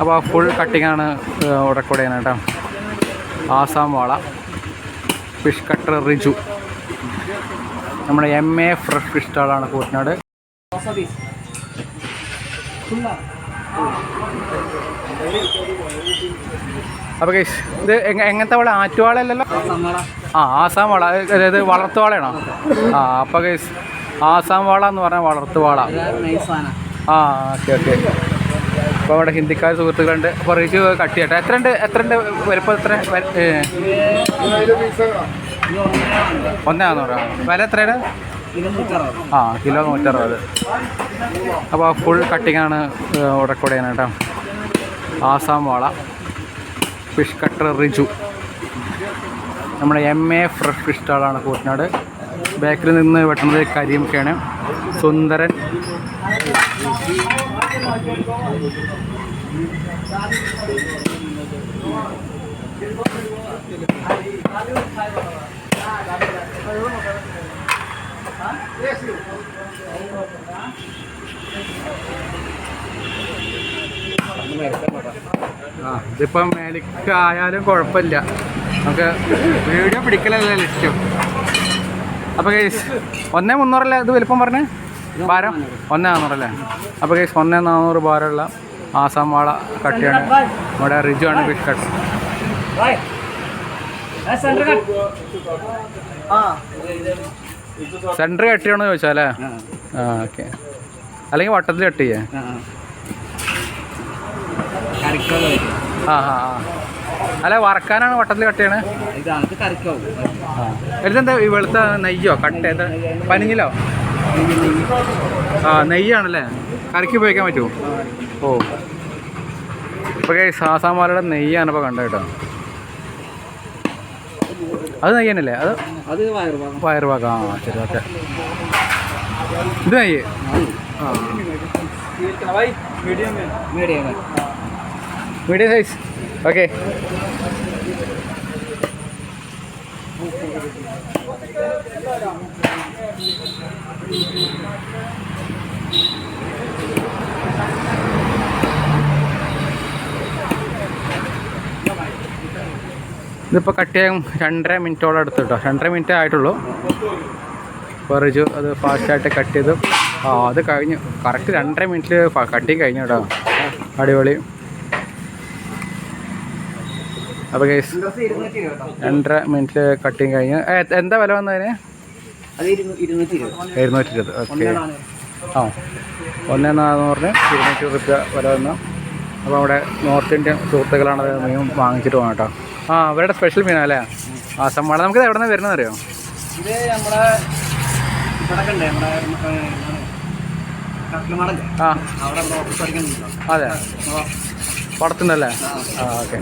അപ്പോൾ full കട്ടിങ്ങാണ് record ചെയ്യുന്നത് കേട്ടോ. ആസാം വാള ഫിഷ് കട്ടർ റിജു. നമ്മുടെ എം എ ഫ്രഷ് ഫിഷ് സ്റ്റാളാണ് കൂട്ടനാട് അപ്പോൾ കേസ് ഇത് എങ്ങ- എങ്ങനത്തെ വള? ആറ്റുവാളയല്ലല്ലോ? ആ ആസാം വാള. അതായത് വളർത്തുവാളയാണോ ആ അപ്പോൾ കേസ് ആസാം വാള എന്ന് പറഞ്ഞാൽ വളർത്തുവാള ആ ഓക്കെ ഓക്കെ അപ്പോൾ അവിടെ ഹിന്ദിക്കാർ സുഹൃത്തുക്കളുണ്ട്. അപ്പോൾ റീച്ച് കട്ട് ചെയ്യട്ടെ. എത്ര ഉണ്ട് എത്ര? ഉണ്ട് വലുപ്പം എത്ര ഒന്നേ വില എത്രയാണ്? ആ കിലോ നൂറ്ററുപത്. അപ്പോൾ ഫുൾ കട്ടിങ്ങാണ് ചെയ്യുന്നത് കേട്ടോ. ആസാം വാള ഫിഷ് കട്ടർ റിജു. നമ്മുടെ എം എ ഫ്രഷ് ഫിഷ് സ്റ്റാളാണ് കൂട്ടനാട് ബാക്കിൽ നിന്ന് വെട്ടുന്നത് കരിമൊക്കെയാണ് സുന്ദരൻ. ഇതിപ്പം മേലേക്ക് ആയാലും കുഴപ്പമില്ല. നമുക്ക് വീഡിയോ പിടിക്കലല്ലേ ലക്ഷ്യം അപ്പോൾ ഒന്നേ മുന്നൂറല്ലേ ഇത് വലിപ്പം പറഞ്ഞേ? ഭാരം ഒന്നേ നാന്നൂറല്ലേ? അപ്പോൾ കേസ് ഒന്നേ നാന്നൂറ് ഭാരമുള്ള ആസാം വാള കട്ടിയാണ്. നമ്മുടെ റിജു ആണ് ഫിഷ് കട്ട് സെന്റർ കട്ടിയാണോ ചോദിച്ചാലേ? ആ ഓക്കെ അല്ലെങ്കിൽ വട്ടത്തിൽ കട്ട് ചെയ്യേ. ആ ആ ആ. അല്ല വറക്കാനാണ് വട്ടത്തിൽ കട്ട് ചെയ്യണേ? ഇതെന്താ ഈ വെളുത്ത നെയ്യോ? കട്ട് എന്താ? പനിഞ്ഞിലോ? ആ നെയ്യാണല്ലേ? കറിക്ക് ഉപയോഗിക്കാൻ പറ്റുമോ? ഓ. ഇപ്പോൾ സാസാമാരുടെ നെയ്യാണ് ഇപ്പോൾ കണ്ടത് കേട്ടോ. അത് നെയ്യ് തന്നെയല്ലേ? അത് അത് വയറുഭാഗം വയറുപാകം. ആ ശരി ഓക്കെ. ഇത് നെയ്യ്? ആ. Medium medium size. ഓക്കെ. ഇതിപ്പോൾ കട്ട് ചെയ്യാൻ രണ്ടര മിനിറ്റോളം എടുത്തു കേട്ടോ. രണ്ടര മിനിറ്റേ ആയിട്ടുള്ളൂ. കുറച്ചു അത് ഫാസ്റ്റായിട്ട് കട്ട് ചെയ്തു. ആ അത് കഴിഞ്ഞു. കറക്റ്റ് രണ്ടര മിനിറ്റിൽ കട്ടിങ് കഴിഞ്ഞു കേട്ടോ. അടിപൊളി. അപ്പോൾ രണ്ടര മിനിറ്റിൽ കട്ടിങ് കഴിഞ്ഞു. എന്താ വില വന്നതിന്? ഇരുന്നൂറ്റി ഇരുപത് ഓക്കെ. ആ ഒന്നേ പറഞ്ഞാൽ ഇരുന്നൂറ്റി റുപ്യ വില വന്നു. അപ്പോൾ അവിടെ നോർത്ത് ഇന്ത്യൻ സുഹൃത്തുക്കളാണ് അത് മീൻ വാങ്ങിച്ചിട്ട് പോകണം കേട്ടോ ആ അവരുടെ സ്പെഷ്യൽ മീനാണ് അല്ലേ? ആ സമ്മാള നമുക്കിത് എവിടെ നിന്ന് വരുന്നത് അറിയോ? ഇത് നമ്മുടെ ആ. അതെ. പടത്തുണ്ടല്ലേ ആ ഓക്കെ.